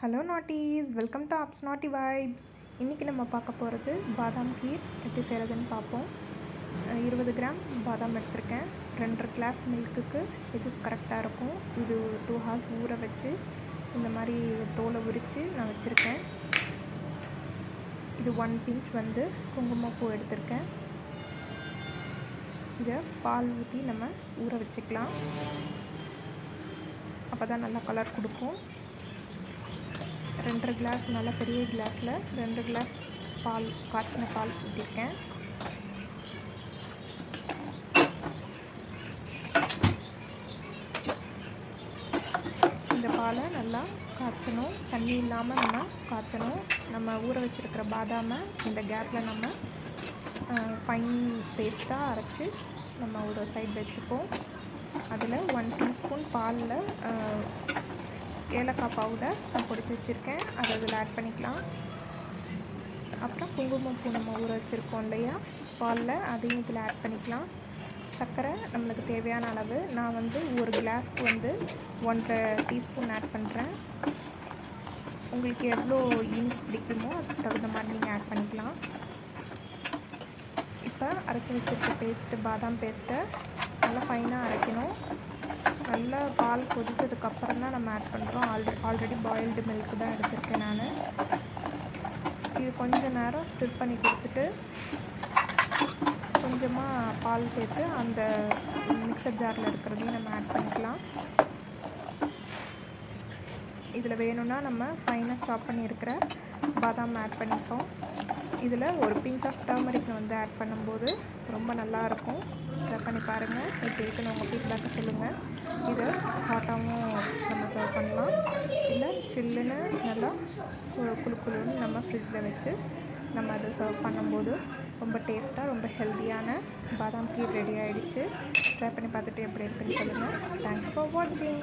Hello naughties welcome to ஆப்ஸ் naughty vibes இன்றைக்கி நம்ம பார்க்க போகிறது பாதாம் கீர். எப்படி செய்கிறதுன்னு பார்ப்போம். இருபது கிராம் பாதாம் எடுத்திருக்கேன். ரெண்டரை கிளாஸ் மில்க்குக்கு இது கரெக்டாக இருக்கும். இது டூ ஹார்ஸ் ஊற வச்சு இந்த மாதிரி தோலை உரித்து நான் வச்சுருக்கேன். இது ஒன் பிஞ்ச் வந்து குங்குமப்பூ எடுத்திருக்கேன். இதை பால் ஊற்றி நம்ம ஊற வச்சுக்கலாம். அப்போ தான் நல்லா கலர் கொடுக்கும். ரெண்டரை கிளாஸ் நல்ல பெரிய கிளாஸில் ரெண்டு கிளாஸ் பால் காய்ச்சின பால் ஊற்றிருக்கேன் இந்த பாலை நல்லா காய்ச்சணும். தண்ணி இல்லாமல் நம்ம காய்ச்சணும். நம்ம ஊற வச்சுருக்கிற பாதாமை இந்த கேப்பில் நம்ம ஃபைன் பேஸ்ட்டாக அரைச்சி நம்ம ஒரு சைடு வச்சுப்போம். அதில் ஒன் டீஸ்பூன் பாலில் ஏலக்காய் பவுடர் நான் பொடிச்சு வச்சுருக்கேன். அதை அதில் ஆட் பண்ணிக்கலாம். அப்புறம் குங்குமப்பூ நம்ம ஊற வச்சுருக்கோம் இல்லையா? பாலில் அதையும் இதில் ஆட் பண்ணிக்கலாம். சர்க்கரை நம்மளுக்கு தேவையான அளவு. நான் வந்து ஒரு கிளாஸ்க்கு வந்து ஒன்றரை டீஸ்பூன் ஆட் பண்ணுறேன் உங்களுக்கு எவ்வளோ இனிப்பு பிடிக்குமோ அதுக்கு தகுந்த மாதிரி நீங்கள் ஆட் பண்ணிக்கலாம். இப்போ அரைச்சி வச்சுருக்க பேஸ்ட்டு பாதாம் பேஸ்ட்டை நல்லா ஃபைனாக அரைக்கணும். நல்லா பால் கொதிச்சதுக்கப்புறம் தான் நம்ம ஆட் பண்ணுறோம் ஆல்ரெடி ஆல்ரெடி பாயில்டு மில்க் தான் எடுத்திருக்கேன் நான். இது கொஞ்ச நேரம் ஸ்டிர் பண்ணி கொடுத்துட்டு கொஞ்சமாக பால் சேர்த்து அந்த மிக்சர் ஜாரில் இருக்கிறதையும் நம்ம ஆட் பண்ணிக்கலாம். இதில் வேணும்னா நம்ம ஃபைனாக சாப் பண்ணியிருக்கிற பாதாம் ஆட் பண்ணிப்போம். இதில் ஒரு பிஞ்ச் ஆஃப் டர்மரிக் வந்து ஆட் பண்ணும்போது ரொம்ப நல்லாயிருக்கும். ட்ரை பண்ணி பாருங்கள் எப்படி இருக்குன்னு உங்கள் ஃபீட்பேக்கை சொல்லுங்கள். இதை ஹாட்டாகவும் நம்ம சர்வ் பண்ணலாம். இல்லை சில்லுன்னு நல்லா குளு குழுன்னு குளுன்னு நம்ம ஃப்ரிட்ஜில் வச்சு நம்ம அதை சர்வ் பண்ணும்போது ரொம்ப டேஸ்ட்டாக ரொம்ப ஹெல்த்தியான பாதாம் கீர் ரெடி ஆகிடுச்சு ட்ரை பண்ணி பார்த்துட்டு எப்படி இருக்குன்னு சொல்லுங்கள். தேங்க்ஸ் ஃபார் வாட்சிங்